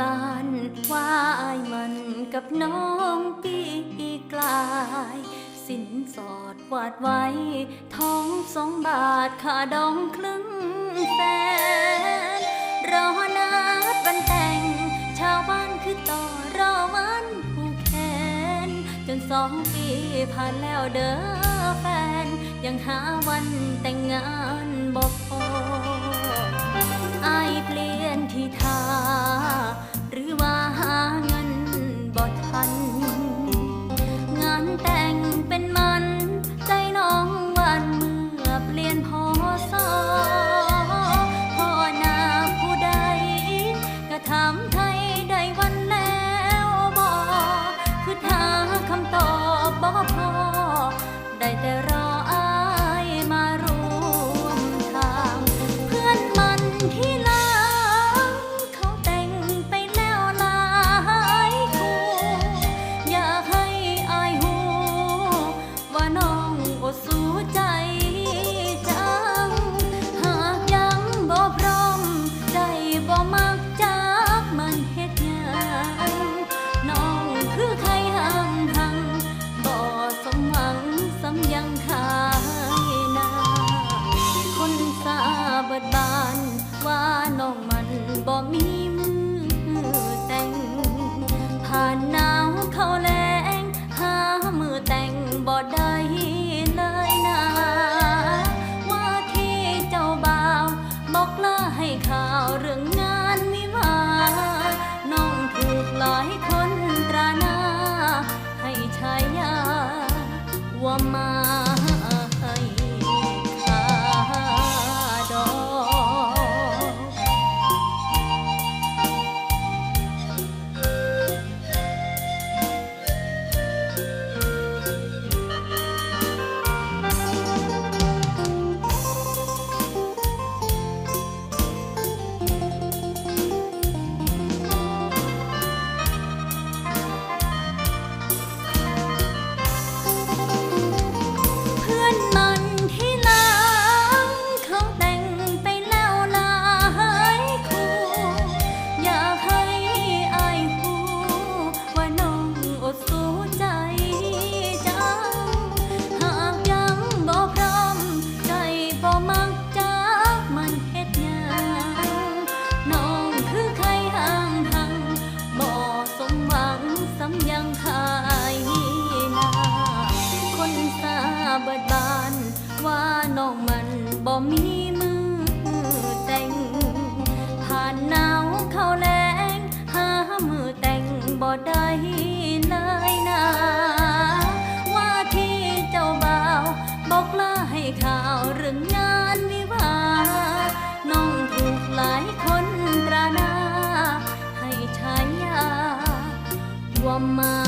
บ้านว่าไอามันกับน้องปีกลาย สินสอดวาดไว้ ท้องสองบาทค่าดองครึ่งแสนรอนัดวันแต่ง ชาวบ้านคือต่อรอวันผู้แขน จนสองปีผ่านแล้วเด้อแฟน ยังหาวันแต่งงานบอก บ่มี น้องมันบ่มีมือแต่ง ผ่านหนาวเข้าแลงหามือแต่งบ่ได้เลยนะว่าที่เจ้าบ่าวบอกลาให้ข่าวเรื่องงานวิวาน้องถูกหลายคนตราหน้าให้ชายาว่ามา